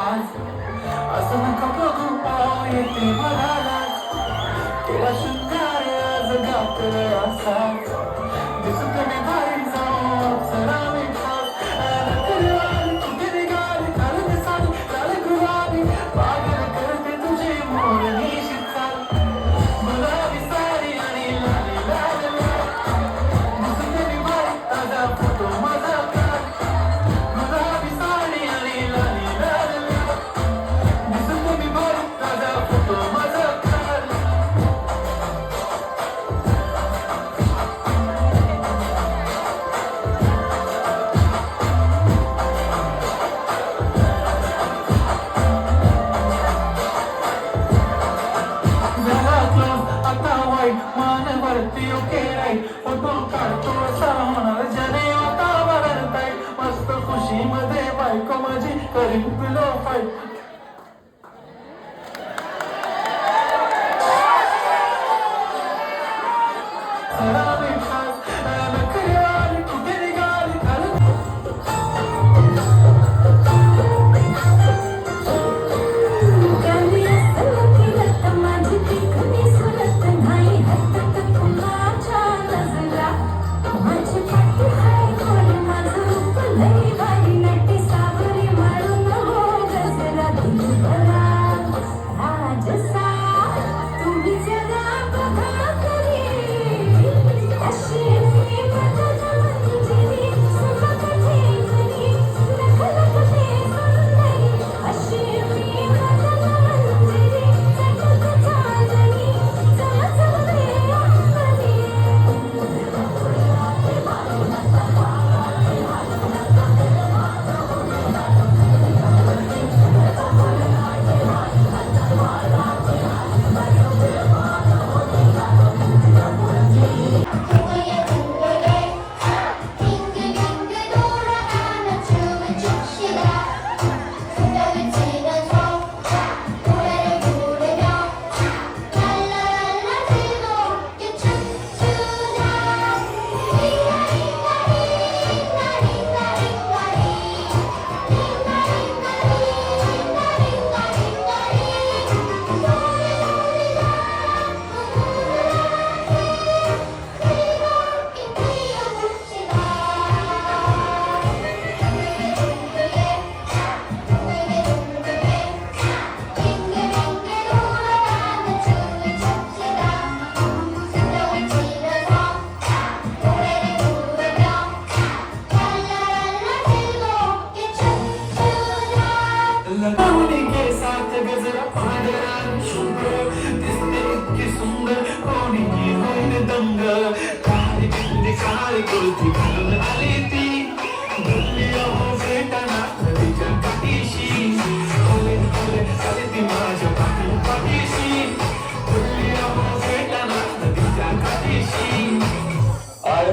आज असं नका बघू पाव येते मला लाज. केला शृंगार आज गात्र असा मानवरती ओके राईट काढतो असा होणार आता वरताय मस्त खुशी मध्ये बायको माझी करीन पिलो फाईट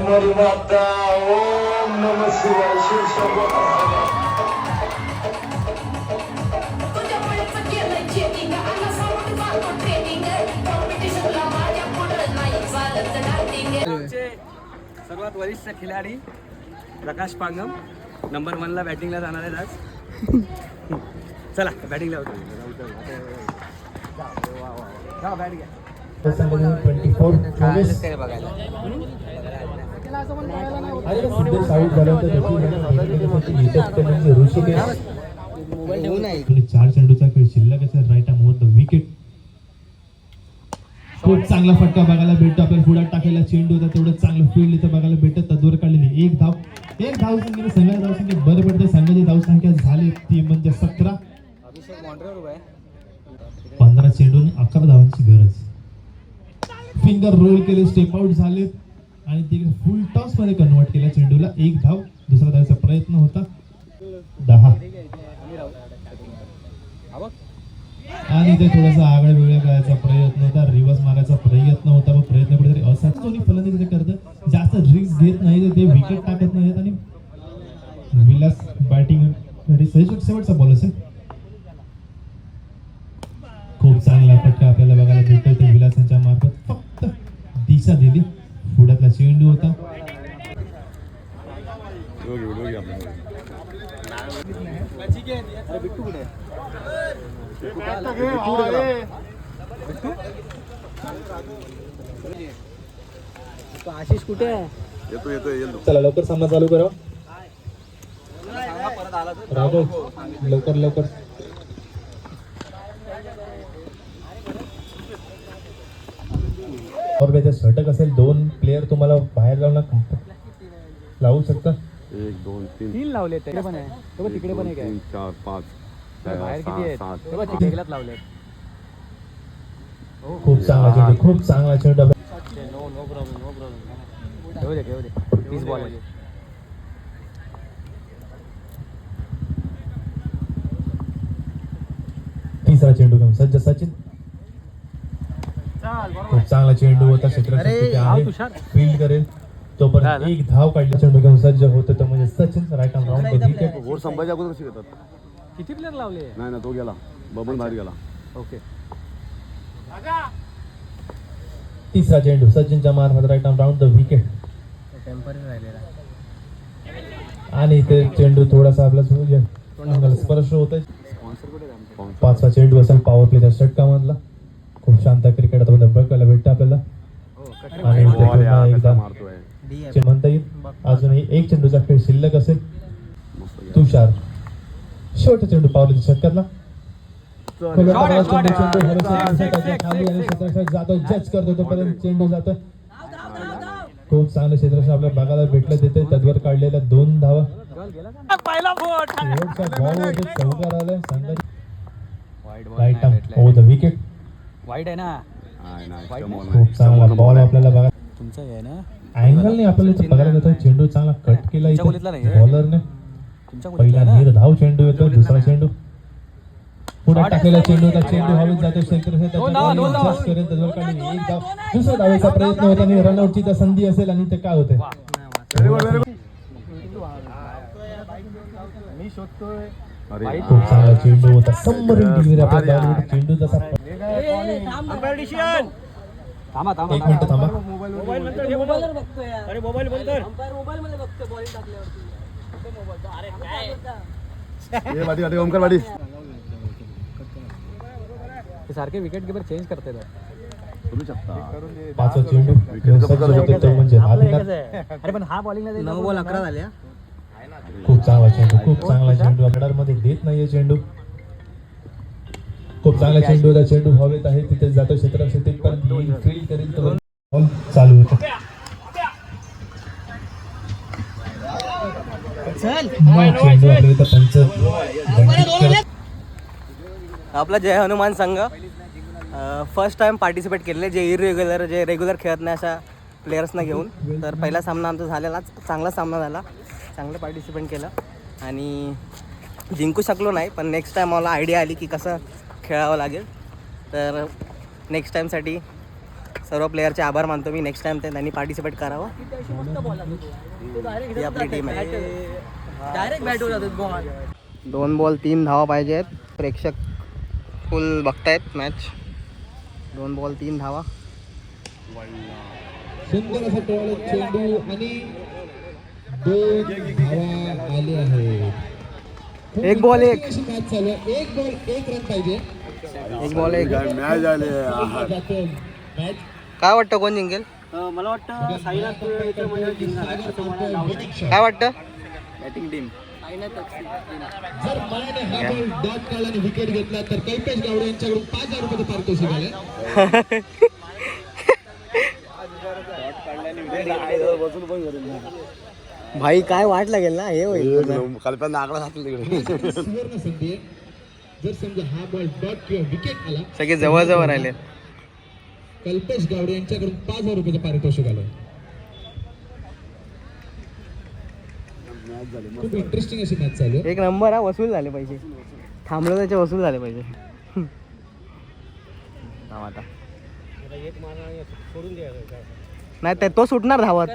मरी माता ओम नम शिवाय. शिव सर्वात वरिष्ठ खिलाडी प्रकाश पांगम. नंबर वनला बॅटिंगला जाणार आहेत आज. चला बॅटिंगला होतो बॅट घ्या ट्वेंटी फोर चोवीस बघायला चार चेंडूचा खेळ शिल्लक असेल राईट आम द विकेट खूप चांगला फटका बघायला भेटतो आपल्याला पुढे टाकायला चेंडू होता तेवढं चांगलं फील्ड इथं बघायला भेटत. तद्वर काढलेली एक धाव एक धाव संख्येने सगळ्या धाव संख्या बरं पडते संघाची धाव संख्या झाली ती म्हणजे सतरा. पंधरा चेंडून अकरा धावांची गरज. फिंगर रोल केले स्टेप आउट झाले. आणि ते फुल टॉसमध्ये कन्वर्ट केला चेंडूला. एक धाव दुसरा धावाचा प्रयत्न होता. दहा. आणि ते थोडंसं आगळ वेगळं करायचा प्रयत्न होता रिव्हर्स मारायचा प्रयत्न होता मग प्रयत्न कुठेतरी असाच कोणी फलंदाजी ते करतं? जास्त रिस्क घेत नाही ते विकेट टाकत नाहीत आणि विलास बॅटिंगसाठी शेवटचा बॉल असेल. खूप चांगला फटका आपल्याला बघायला भेटतोय. ते विलासांच्या मार्फत फक्त दिशा दिली. पुढ्यातला चेंडू होता. आशिष कुठे येतो येतो येतो चला लवकर सामना चालू करा. राघव लवकर लवकर. और षटक असेल दोन प्लेयर तुम्हाला बाहेर जाऊन लावू शकता. एक दोन तीन. तीन लावले तिकडे पण आहे. ते बघ तिकडे पण एक आहे. तीन चार पाच. बाहेर किती आहेत? सात. बघ तिकडे लावले खूप चांगला चेंडू खूप चांगला चेंडू आपल्या- no no problem no problem घेऊ दे घेऊ दे तीस बॉल आहे तिसरा चेंडू घेऊन सज्ज सचिन. खूप चांगला चेंडू होता तिथे आहे? तुषार. फील्ड करेल. तोपर्यंत एक धाव काढली चेंडू घेऊन सज्ज होतो तो म्हणजे सचिन राईट राऊंड विकेट वर संभाजी अगोदर कशी घेतात किती प्लेअर लावले? नाही ना तो गेला. बबन बाहेर गेला. ओके. तिसरा चेंडू सचिनच्या मार्फत right arm round the wicket temporary राहिलेला. आणि ते चेंडू थोडासा आपला स्पर्श होत? पाचवा चेंडू असेल पॉवर प्लेच्या षटकामधला. खूप शांत क्रिकेट आता बघायला भेटतं आपल्याला. आणि पुन्हा एकदा चे- म्हणता येईल. अजूनही एक चेंडूचा खेळ शिल्लक असेल. तुषार. शेवटचा चेंडू पावले षटकातला जातो. जज करतो तोपर्यंत चेंडू जातो. खूप चांगलं क्षेत्ररक्षक आपल्याला बघायला भेटलं तिथे. तद्वर काढलेल्या दोन धावा. चौकार आलाय. संघाची वाईट right ball arm over the wicket वाईट आहे ना. खूप चांगला बॉल आपल्याला बघा. तुमचा आहे ना? अँगलने आपल्याला बघायला जातो चेंडू चांगला कट केला इथे? बॉलरने पहिला खोलीतला आहे ना? निर्धाव चेंडू येतो दुसरा चेंडू. पुढे टाकलेला चेंडू होता चेंडू हवेत जातो धावा, धावा. धाव दुसरा धावेचा प्रयत्न होता आणि रनआउटची तर संधी असेल आणि ते काय होते? खूप चांगला चेंडू होता. सबमरीन डिग्री आपल्या बॉलवर चेंडू जसा थांबा थांबा एक मिनिट थांबा. ये वाटी वाटी ओमकार वाटी ते सारखे विकेट किपर चेंज करते पाचवा चेंडू. म्हणजे अरे पण हा बॉलिंग नऊ बॉल अकरा झाले खूप चांगला चेंडू खूप चांगला चेंडू. मध्ये देत नाहीये चेंडू. खूप चांगला चेंडू होता चेंडू हवेत आहे तिथे जातो क्षेत्ररक्षक तिथपर्यंत फील्ड करेल तर बॉल चालू होतो. आपला जय हनुमान संघ. फर्स्ट टाइम पार्टिसिपेट केलेले जे इरेग्युलर जे रेग्युलर खेळत नाही अशा प्लेयर्सना घेऊन. तर पहिला सामना आमचा झालेला चांगला सामना झाला. चांगलं पार्टिसिपेट केलं. आणि जिंकू शकलो नाही पण नेक्स्ट टाईम मला आयडिया आली की कसं खेळावं लागेल. तर नेक्स्ट टाईमसाठी सर्व प्लेयरचे आभार मानतो मी. नेक्स्ट टाईम ते त्यांनी पार्टिसिपेट करावं. ही आपली टीम आहे. डायरेक्ट बॅट बॉल दोन बॉल तीन धावा पाहिजेत. प्रेक्षक फुल बघतायत मॅच दोन बॉल तीन धावा. सुंदर असा टोल चेंडू आणि दोन धावा आले आहेत. एक बॉल एक. अशी मॅच चालू आहे? एक बॉल एक रन पाहिजे. एक बॉल एक. मॅच मॅच काय वाटतं कोण जिंकेल? मला वाटतं साईनाथ काय वाटतं? बॅटिंग टीम जर मनाने हा बॉल डॉट काढला आणि विकेट घेतला तर कल्पेश गावडे यांच्याकडून पाच हजार रुपये पारितोषिक आले. भाई काय वाट लागेल ना? हे होईल. कल्पना आकडा घातला तिकडे. सुवर्ण संधी आहे जर समजा हा बॉल डॉट किंवा विकेट आला सगळे जवळजवळ राहिले. कल्पेश गावडे यांच्याकडून पाच हजार रुपये पारितोषिक आलं. खूप इंटरेस्टिंग अशी मॅच चालू एक नंबर हा वसूल झाले पाहिजे थांबलो त्याचे वसूल झाले पाहिजे थांब आता. नाही ते तो सुटणार धावत.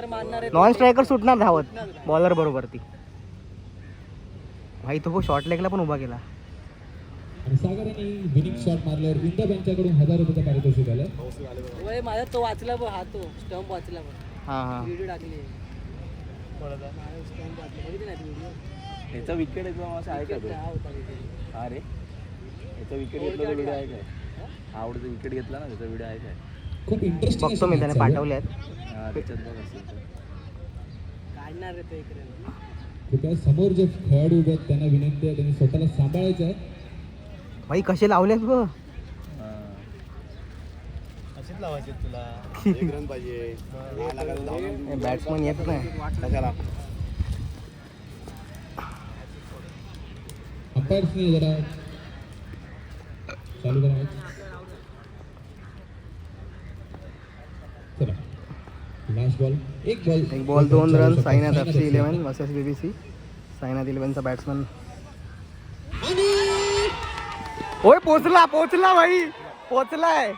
नॉन स्ट्रायकर सुटणार धावत. बॉलर बरोबर ती. भाई तो शॉर्ट लेगला पण उभा केला. आणि सागर यांनी विनिंग शॉट मारल्यावर इंदब यांच्याकडून हजार रुपयाचं पारितोषिक आलं माझा तो वाचला बघ हा तो स्टंप वाचला बघ. हां हां. व्हिडिओ टाकली. याचा विकेट येतो असं आहे का तो? हा होता video. हा रे. याचा विकेट घेतला व्हिडिओ आहे काय आवडता विकेट घेतला ना त्याचा व्हिडिओ आहे काय खूप इंटरेस्टिंग बघतो मी त्याने पाठवले आहेत. समोर जे खेळाडू उभे आहेत त्यांना विनंती आहे त्यांनी स्वतःला सांभाळायचं आहे. भाई कसे लावलेत ब हा. एक रन पाहिजे. दहा लाखाला धावणार. बॅट्समन येत नाही. अंपायर्सने जरा. चालू करा match. चला लास्ट बॉल एक बॉल एक बॉल दोन run Sainath F C eleven versus B B C Sainath इलेव्हनचा batsman ओय पोचला पोचला भाई. पोचलाय